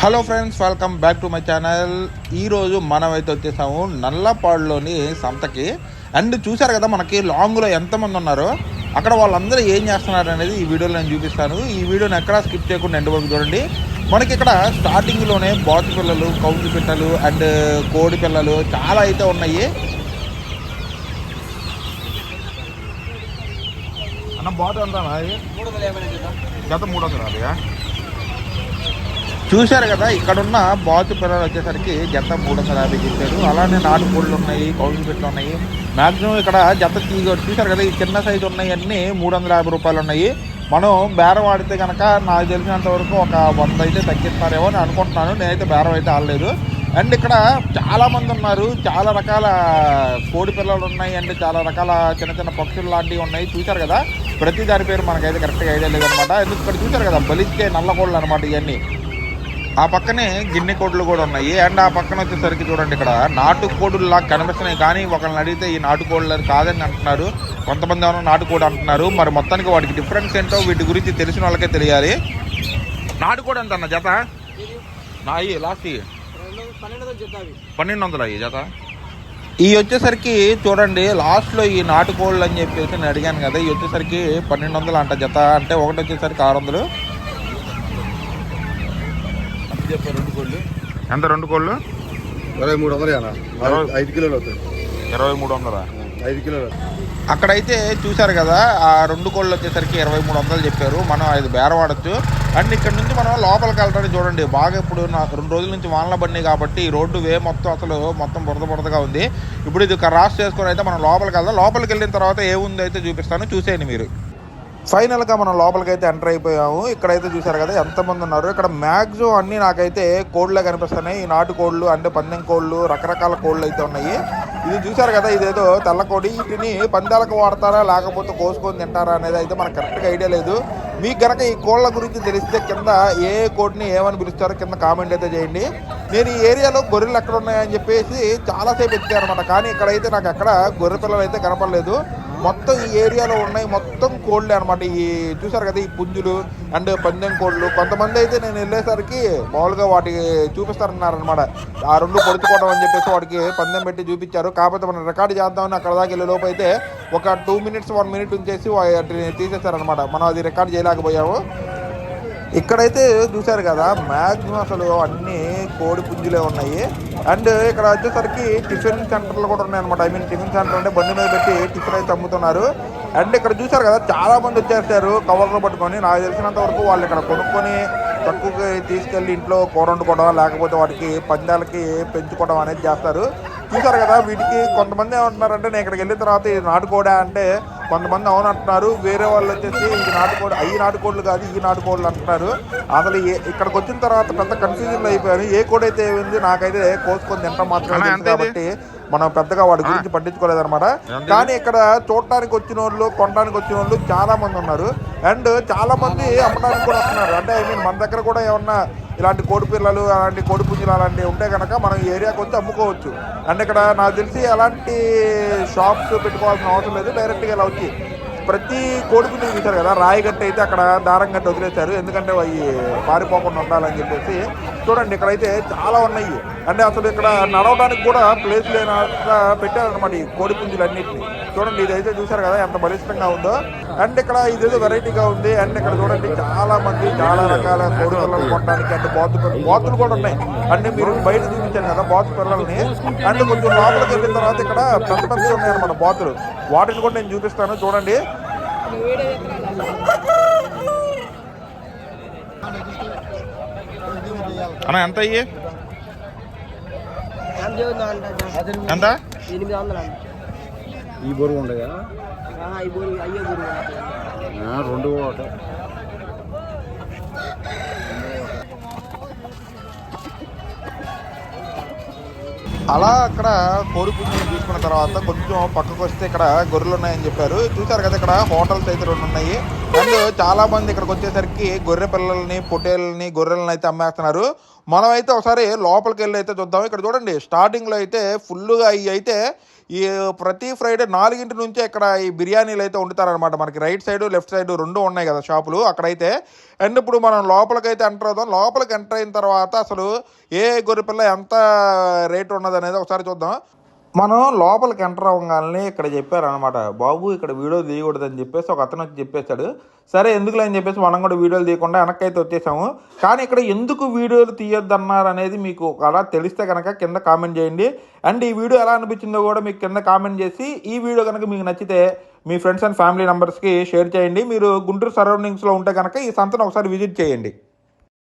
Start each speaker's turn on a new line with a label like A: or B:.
A: Hello friends welcome back to my channel ఈరోజు మనం అయితే వచ్చేసాము నల్లపాడులోని సంతకి. అండ్ చూశారు కదా మనకి లాంగ్లో ఎంతమంది ఉన్నారో? అక్కడ వాళ్ళందరూ ఏం చేస్తున్నారు అనేది ఈ వీడియోలో నేను చూపిస్తాను. ఈ వీడియోని ఎక్కడా స్కిప్ చేయకుండా ఎండ్ వరకు చూడండి. మనకి ఇక్కడ స్టార్టింగ్లోనే బాతు పిల్లలు కౌజు పిట్టలు అండ్ కోడి పిల్లలు చాలా అయితే ఉన్నాయి. అన్న బాతు ఎంత గత మూడు వందలు అదిగా చూశారు కదా ఇక్కడున్న బాతు పిల్లలు వచ్చేసరికి జత మూడు వందల యాభై చెప్పారు అలానే నాటు కోళ్ళు ఉన్నాయి కౌలు పెట్లు ఉన్నాయి. మాక్సిమం ఇక్కడ జత తీగ చూశారు కదా ఈ చిన్న సైజు ఉన్నాయి అన్నీ మూడు వందల యాభై రూపాయలు ఉన్నాయి. మనం బేరం ఆడితే కనుక నాకు తెలిసినంత వరకు ఒక వంద అయితే తగ్గిస్తారేమో అని అనుకుంటున్నాను. నేనైతే బేరం అయితే ఆడలేదు. అండ్ ఇక్కడ చాలా మంది ఉన్నారు. చాలా రకాల కోడి పిల్లలు ఉన్నాయి. అండ్ చాలా రకాల చిన్న చిన్న పక్షులు లాంటివి ఉన్నాయి. చూశారు కదా ప్రతి దాని పేరు మనకైతే కరెక్ట్గా ఐడియా లేదనమాట ఎందుకు? ఇక్కడ చూశారు కదా బలిచ్చే నల్ల కోళ్ళు అనమాట ఇవన్నీ. ఆ పక్కనే గిన్నె కోడులు కూడా ఉన్నాయి. అండ్ ఆ పక్కన వచ్చేసరికి చూడండి ఇక్కడ నాటుకోడులా కనిపిస్తున్నాయి. కానీ ఒకళ్ళని అడిగితే ఈ నాటుకోళ్ళు కాదని అంటున్నారు. కొంతమంది ఏమైనా నాటుకోడు అంటున్నారు. మరి మొత్తానికి వాటికి డిఫరెన్స్ ఏంటో వీటి గురించి తెలిసిన వాళ్ళకే తెలియాలి. నాటుకోడు ఎంత అన్న జత? నా అయ్యి లాస్ట్. పన్నెండు వందలు అయ్యి జత? ఈ వచ్చేసరికి చూడండి లాస్ట్లో ఈ నాటుకోళ్ళు అని చెప్పేసి నేను అడిగాను కదా. ఈ వచ్చేసరికి పన్నెండు వందలు అంట జత. అంటే ఒకటి వచ్చేసరికి ఆరు వందలు.
B: రెండు కోళ్ళు.
A: ఎంత? రెండు కోళ్ళు?
B: ఇరవై మూడు వందలు ఐదు కిలోలు అవుతాయి.
A: ఇరవై మూడు వందల?
B: ఐదు కిలోలు
A: అక్కడైతే చూశారు కదా ఆ రెండు కోళ్ళు వచ్చేసరికి ఇరవై మూడు వందలు చెప్పారు. మనం ఐదు బేరం ఆడొచ్చు అండ్ ఇక్కడ నుంచి మనం లోపలికి వెళ్ళడానికి చూడండి బాగా ఇప్పుడు రెండు రోజుల నుంచి వానల బండి కాబట్టి ఈ రోడ్డు వే మొత్తం అసలు మొత్తం బురద బురదగా ఉంది. ఇప్పుడు ఇది క్రాస్ చేసుకొని అయితే మనం లోపలికి వెళ్దాం. లోపలికి వెళ్ళిన తర్వాత ఏముంది అయితే చూపిస్తాను. చూసేయండి మీరు. ఫైనల్గా మనం లోపలికి అయితే ఎంటర్ అయిపోయాము. ఇక్కడైతే చూసారు కదా ఎంతమంది ఉన్నారు. ఇక్కడ మ్యాక్సిమం అన్నీ నాకైతే కోళ్ళే కనిపిస్తున్నాయి. ఈ నాటు కోళ్ళు అంటే పందెం కోళ్ళు రకరకాల కోళ్ళు అయితే ఉన్నాయి. ఇది చూసారు కదా ఇదేదో తెల్ల కోడి. వీటిని పందాలకు వాడతారా లేకపోతే కోసుకొని తింటారా అనేది అయితే మనకు కరెక్ట్గా ఐడియా లేదు. మీకు గనక ఈ కోళ్ళ గురించి తెలిస్తే కింద ఏ కోడిని ఏమని పిలుస్తారో కింద కామెంట్ అయితే చేయండి. నేను ఈ ఏరియాలో గొర్రెలు ఎక్కడ ఉన్నాయని చెప్పేసి చాలాసేపు ఎత్తాను అనమాట కానీ ఇక్కడైతే నాకు ఎక్కడ గొర్రె పిల్లలు అయితే కనపడలేదు. మొత్తం ఈ ఏరియాలో ఉన్నాయి. మొత్తం కోళ్ళే అనమాట ఈ చూసారు కదా ఈ పుంజులు అండ్ పందెం కోళ్ళు. కొంతమంది అయితే నేను వెళ్ళేసరికి మామూలుగా వాటికి చూపిస్తారన్నారనమాట ఆ రెండు పొడుచుకోవడం అని చెప్పేసి వాడికి పందెం పెట్టి చూపించారు. కాకపోతే మనం రికార్డ్ చేద్దామని అక్కడ దాకా వెళ్ళే లోపు అయితే ఒక టూ మినిట్స్ వన్ మినిట్ ఉంచేసి వాటిని తీసేశారనమాట మనం అది రికార్డ్ చేయలేకపోయాము. ఇక్కడైతే చూశారు కదా మ్యాక్సిమం అసలు అన్ని కోడి పుంజులే ఉన్నాయి. అండ్ ఇక్కడ వచ్చేసరికి టిఫిన్ సెంటర్లు కూడా ఉన్నాయి అనమాట ఐ మీన్ టిఫిన్ సెంటర్ అంటే బండి మీద పెట్టి టిఫిన్ అయితే అమ్ముతున్నారు. అండ్ ఇక్కడ చూశారు కదా చాలా మంది వచ్చేసారు కవర్లు పట్టుకొని. నాకు తెలిసినంత వరకు వాళ్ళు ఇక్కడ కొనుక్కొని తక్కువకి తీసుకెళ్ళి ఇంట్లో కూర వండుకోవడం లేకపోతే వాటికి పందాలకి పెంచుకోవడం అనేది చేస్తారు. చూసారు కదా వీటికి కొంతమంది ఏమంటున్నారంటే నేను ఇక్కడికి వెళ్ళిన తర్వాత ఇది నాటుకోడా అంటే కొంతమంది అవును అంటున్నారు వేరే వాళ్ళు వచ్చేసి ఇది నాటుకోడి అయ్యి నాటుకోళ్ళు కాదు ఈ నాటుకోళ్ళు అంటున్నారు అసలు ఏ- ఇక్కడికి వచ్చిన తర్వాత పెద్ద కన్ఫ్యూజన్ అయిపోయాను ఏ కోడి అయితే ఏముంది నాకైతే కోసుకొని తింటాం మాత్రమే? కాబట్టి మనం పెద్దగా వాడి గురించి పట్టించుకోలేదన్నమాట. కానీ ఇక్కడ చూడటానికి వచ్చిన వాళ్ళు కొనడానికి వచ్చిన వాళ్ళు చాలా మంది ఉన్నారు. అండ్ చాలా మంది అమ్మడానికి కూడా వస్తున్నారు. అంటే ఐ మీన్ మన దగ్గర కూడా ఏమన్నా ఇలాంటి కోడి పిల్లలు అలాంటి కోడి పుంజులు అలాంటివి ఉంటే కనుక మనం ఈ ఏరియాకి వచ్చి అమ్ముకోవచ్చు. అండ్ ఇక్కడ నాకు తెలిసి ఎలాంటి షాప్స్ పెట్టుకోవాల్సిన అవసరం లేదు. డైరెక్ట్గా ఇలా వచ్చి ప్రతి కోడి పుంజులు చూశారు కదా రాయి అయితే అక్కడ దారం గట్ట వదిలేశారు. ఎందుకంటే అవి పారిపోకుండా ఉండాలని చెప్పేసి చూడండి ఇక్కడైతే చాలా ఉన్నాయి. అంటే అసలు ఇక్కడ నడవడానికి కూడా ప్లేస్ లేనట్లా పెట్టారనమాట ఈ కోడిపుంజులు అన్నింటినీ చూడండి ఇదైతే చూశారు కదా ఎంత బలిష్టంగా ఉందో. అండ్ ఇక్కడ ఇదేదో వెరైటీగా ఉంది. అండ్ ఇక్కడ చూడండి చాలా మంది చాలా రకాల కోడి పిల్లలు కొనడానికి అంటే బాతు బాతులు కూడా ఉన్నాయి. అంటే మీరు బయట చూపించాను కదా బాతు పిల్లల్ని అండ్ కొంచెం లోపలికి వెళ్ళిన తర్వాత ఇక్కడ పెద్ద పెద్దవి ఉన్నాయన్నమాట బాతులు. వాటిని కూడా నేను చూపిస్తాను చూడండి. అన్న ఎంత అయ్యి ఎంత?
C: ఎనిమిది వందలు అండి
B: ఈ బరువు ఉండగా
C: ఆహా, ఈ బోరు అయ్యే బోరు
B: రెండు ఒకటి.
A: అలా అక్కడ కోడి పుంజుని తీసుకున్న తర్వాత కొంచెం పక్కకు వస్తే ఇక్కడ గొర్రెలు ఉన్నాయని చెప్పారు. చూసారు కదా ఇక్కడ హోటల్స్ అయితే రెండు ఉన్నాయి. అండ్ చాలా మంది ఇక్కడికి వచ్చేసరికి గొర్రె పిల్లల్ని పొట్టేళ్ళని గొర్రెలను అయితే అమ్మేస్తున్నారు. మనమైతే ఒకసారి లోపలికి వెళ్ళి అయితే చూద్దాం. ఇక్కడ చూడండి స్టార్టింగ్లో అయితే ఫుల్గా అవి అయితే ఈ ప్రతి ఫ్రైడే నాలుగింటి నుంచే ఇక్కడ ఈ బిర్యానీలు అయితే వండుతారనమాట మనకి రైట్ సైడ్ లెఫ్ట్ సైడ్ రెండు ఉన్నాయి కదా షాపులు. అక్కడైతే అండ్ ఇప్పుడు మనం లోపలికి అయితే ఎంటర్ అవుదాం. లోపలికి ఎంటర్ అయిన తర్వాత అసలు ఏ గొర్రెపిల్ల ఎంత రేట్ ఉన్నది అనేది ఒకసారి చూద్దాం. మనం లోపలికి ఎంటర్ అవ్వగానే ఇక్కడ చెప్పారనమాట బాబు ఇక్కడ వీడియో తీయకూడదని చెప్పేసి ఒక అతను వచ్చి చెప్పేశాడు. సరే ఎందుకులే? అని చెప్పేసి మనం కూడా వీడియోలు తీయకుండా వెనక్కైతే వచ్చేసాము. కానీ ఇక్కడ ఎందుకు వీడియోలు తీయొద్దన్నారు అనేది మీకు అలా తెలిస్తే కనుక కింద కామెంట్ చేయండి. అండ్ ఈ వీడియో ఎలా అనిపించిందో కూడా మీకు కింద కామెంట్ చేసి ఈ వీడియో కనుక మీకు నచ్చితే మీ ఫ్రెండ్స్ అండ్ ఫ్యామిలీ మెంబర్స్కి షేర్ చేయండి. మీరు గుంటూరు సరౌండింగ్స్లో ఉంటే కనుక ఈ సంతను ఒకసారి విజిట్ చేయండి.